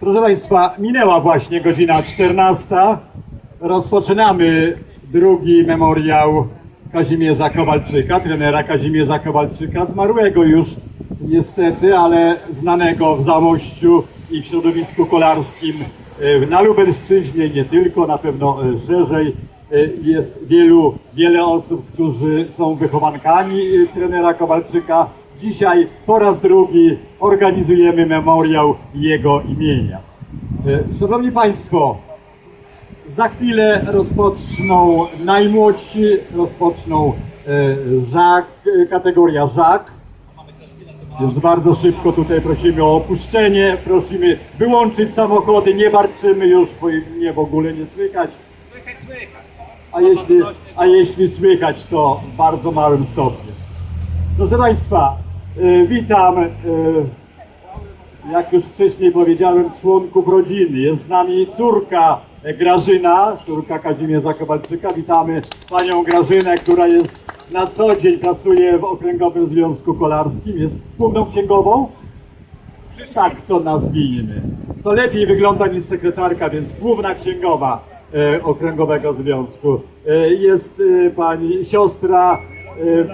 Proszę Państwa, minęła właśnie godzina 14. Rozpoczynamy drugi memoriał Kazimierza Kowalczyka, trenera Kazimierza Kowalczyka, zmarłego już niestety, ale znanego w Zamościu i w środowisku kolarskim e, na Lubelszczyźnie, nie tylko, na pewno e, szerzej. E, Jest wielu, wiele osób, którzy są wychowankami trenera Kowalczyka. Dzisiaj po raz drugi organizujemy memoriał jego imienia. E, Szanowni Państwo, za chwilę rozpoczną najmłodsi, rozpoczną e, żak, kategoria żak. Więc bardzo szybko tutaj prosimy o opuszczenie, prosimy wyłączyć samochody, nie warczymy już, bo mnie w ogóle nie słychać. Słychać, słychać. A jeśli, a jeśli słychać, to w bardzo małym stopniu. Proszę Państwa, witam, y, jak już wcześniej powiedziałem, członków rodziny. Jest z nami córka Grażyna, córka Kazimierza Kowalczyka. Witamy panią Grażynę, która jest na co dzień pracuje w Okręgowym Związku Kolarskim. Jest główną księgową. Tak to nazwijmy. To lepiej wygląda niż sekretarka, więc główna księgowa e, Okręgowego Związku. E, jest e, pani siostra e,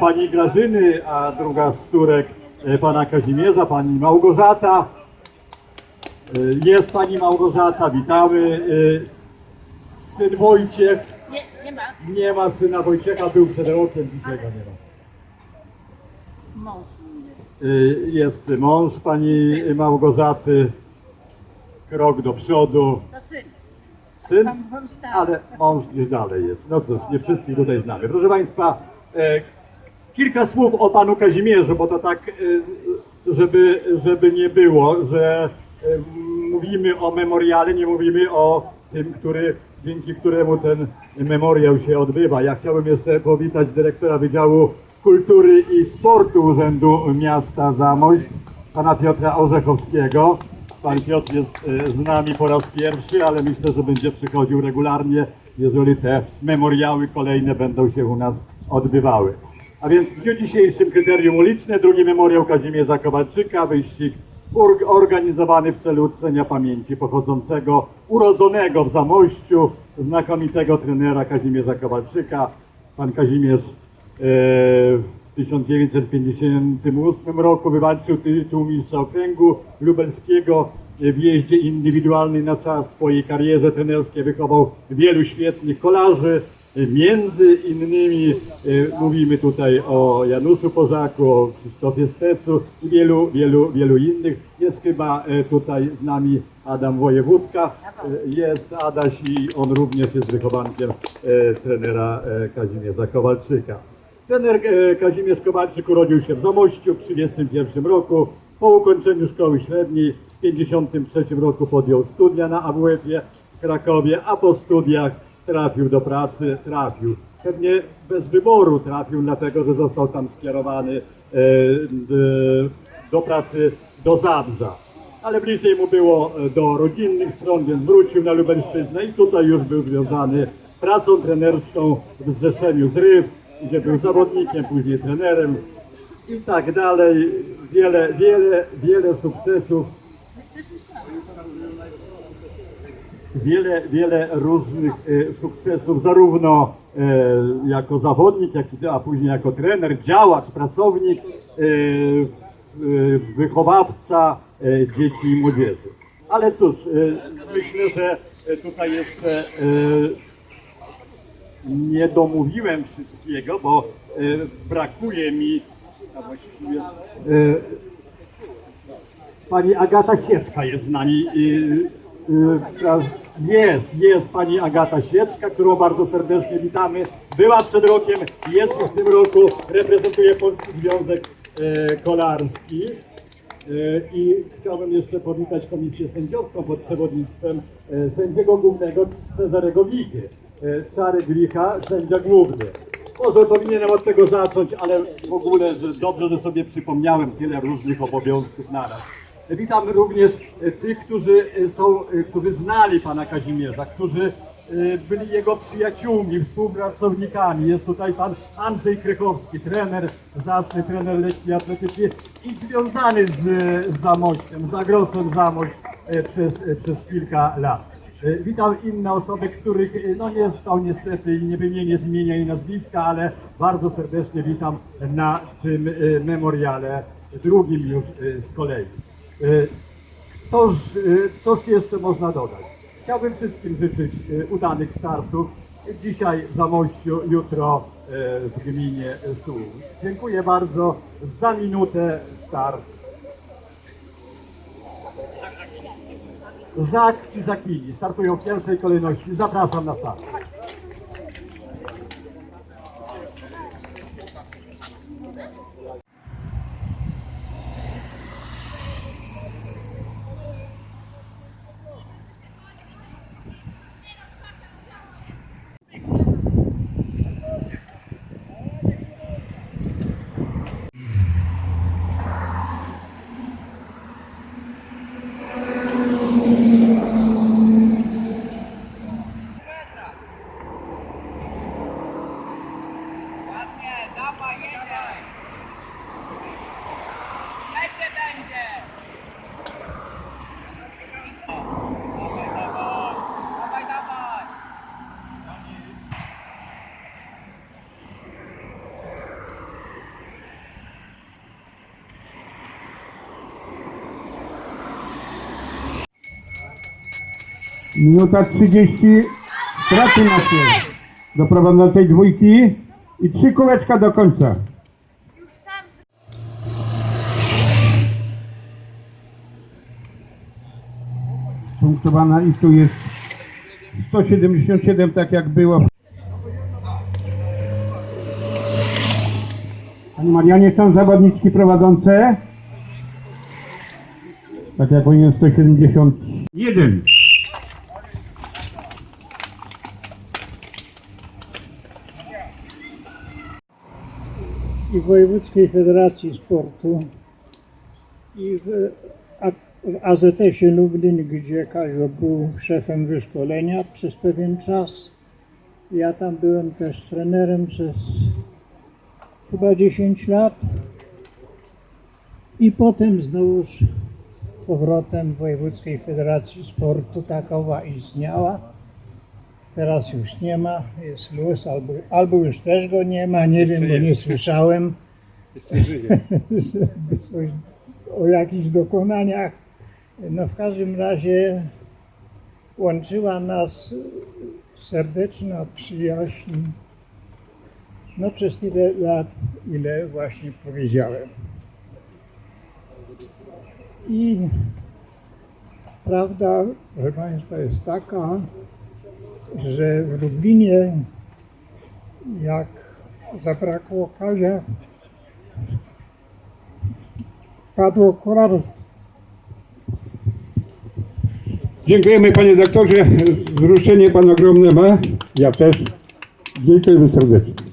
pani Grażyny, a druga z córek e, pana Kazimierza, pani Małgorzata. E, jest pani Małgorzata, witamy. Syn Wojciech. Nie, nie ma. Nie ma syna Wojciecha, był przed rokiem, dzisiaj go nie ma. Mąż jest. Y, Jest mąż pani Małgorzaty, krok do przodu, To syn. syn, ale mąż gdzieś dalej jest. No cóż, nie wszystkich tutaj znamy. Proszę Państwa, kilka słów o panu Kazimierzu, bo to tak, e, żeby, żeby nie było, że e, mówimy o memoriale, nie mówimy o tym, który, dzięki któremu ten memoriał się odbywa. Ja chciałbym jeszcze powitać dyrektora Wydziału Kultury i Sportu Urzędu Miasta Zamość, pana Piotra Orzechowskiego. Pan Piotr jest e, z nami po raz pierwszy, ale myślę, że będzie przychodził regularnie, jeżeli te memoriały kolejne będą się u nas odbywały. A więc w dniu dzisiejszym kryterium uliczne, drugi memoriał Kazimierza Kowalczyka, wyścig organizowany w celu uczczenia pamięci pochodzącego, urodzonego w Zamościu, znakomitego trenera Kazimierza Kowalczyka. Pan Kazimierz e, w 1958 roku wywalczył tytuł mistrza okręgu lubelskiego. W jeździe indywidualnej na czas swojej karierze trenerskiej wychował wielu świetnych kolarzy. Między innymi e, mówimy tutaj o Januszu Pożaku, o Krzysztofie Stecu i wielu, wielu, wielu innych. Jest chyba e, tutaj z nami Adam Wojewódka. E, Jest Adaś i on również jest wychowankiem e, trenera e, Kazimierza Kowalczyka. Trener e, Kazimierz Kowalczyk urodził się w Zamościu w 1931 roku. Po ukończeniu szkoły średniej w 1953 roku podjął studia na AWF-ie w Krakowie, a po studiach trafił do pracy, trafił. Pewnie bez wyboru trafił, dlatego że został tam skierowany e, d- do pracy do Zabrza. Ale bliżej mu było e, do rodzinnych stron, więc wrócił na Lubelszczyznę i tutaj już był związany pracą trenerską w Zrzeszeniu Zryw, gdzie był zawodnikiem, później trenerem i tak dalej. Wiele, wiele, wiele sukcesów. Wiele, wiele różnych e, sukcesów, zarówno e, jako zawodnik, jak i, a później jako trener, działacz, pracownik, e, wychowawca dzieci i młodzieży. Ale cóż, myślę, że tutaj jeszcze nie domówiłem wszystkiego, bo brakuje mi właściwie pani Agata Sieczka jest z nami. Pra- Jest, jest pani Agata Sieczka, którą bardzo serdecznie witamy. Była przed rokiem, jest w tym roku, reprezentuje Polski Związek e, Kolarski. E, I chciałbym jeszcze powitać komisję sędziowską pod przewodnictwem e, sędziego głównego Cezarego. E, Szary Glicha, sędzia główny. Może powinienem od tego zacząć, ale w ogóle że dobrze, że sobie przypomniałem tyle różnych obowiązków naraz. Witam również e, tych, którzy e, są, e, którzy znali pana Kazimierza, którzy byli jego przyjaciółmi, współpracownikami. Jest tutaj pan Andrzej Krykowski, trener, zacny trener lekki atletyki i związany z, z Zamościem, z Agrosem Zamość. przez, przez kilka lat. Witam inne osoby, których no nie stał niestety i nie wymienię z imienia i nazwiska, ale bardzo serdecznie witam na tym memoriale, drugim już z kolei. E, Toż, e, cóż jeszcze można dodać? Chciałbym wszystkim życzyć e, udanych startów. Dzisiaj w Zamościu, jutro w gminie Sól. Dziękuję bardzo. Za minutę start. Żak i Żakini startują w pierwszej kolejności. Zapraszam na start. Minuta 30 straty macie do prowadzącej dwójki i trzy kółeczka do końca. Punktowana i tu jest 177 tak jak było. Pani Marianie są zawodniczki prowadzące. Tak jak powinien 171. i Wojewódzkiej Federacji Sportu i w, A- w AZS-ie Lublin, gdzie Kazio był szefem wyszkolenia przez pewien czas. Ja tam byłem też trenerem przez chyba 10 lat i potem znowu z powrotem Wojewódzkiej Federacji Sportu takowa istniała. Teraz już nie ma, jest luz, albo, albo już też go nie ma, nie wiem, bo nie słyszałem żeby coś o jakichś dokonaniach. No w każdym razie łączyła nas serdeczna przyjaźń. No przez tyle lat, ile właśnie powiedziałem. I prawda, proszę Państwa, jest taka, że w Lublinie, jak zabrakło Kazia, padło kolarstwo. Dziękujemy panie doktorze. Wzruszenie pan ogromne ma. Ja też. Dziękujemy serdecznie.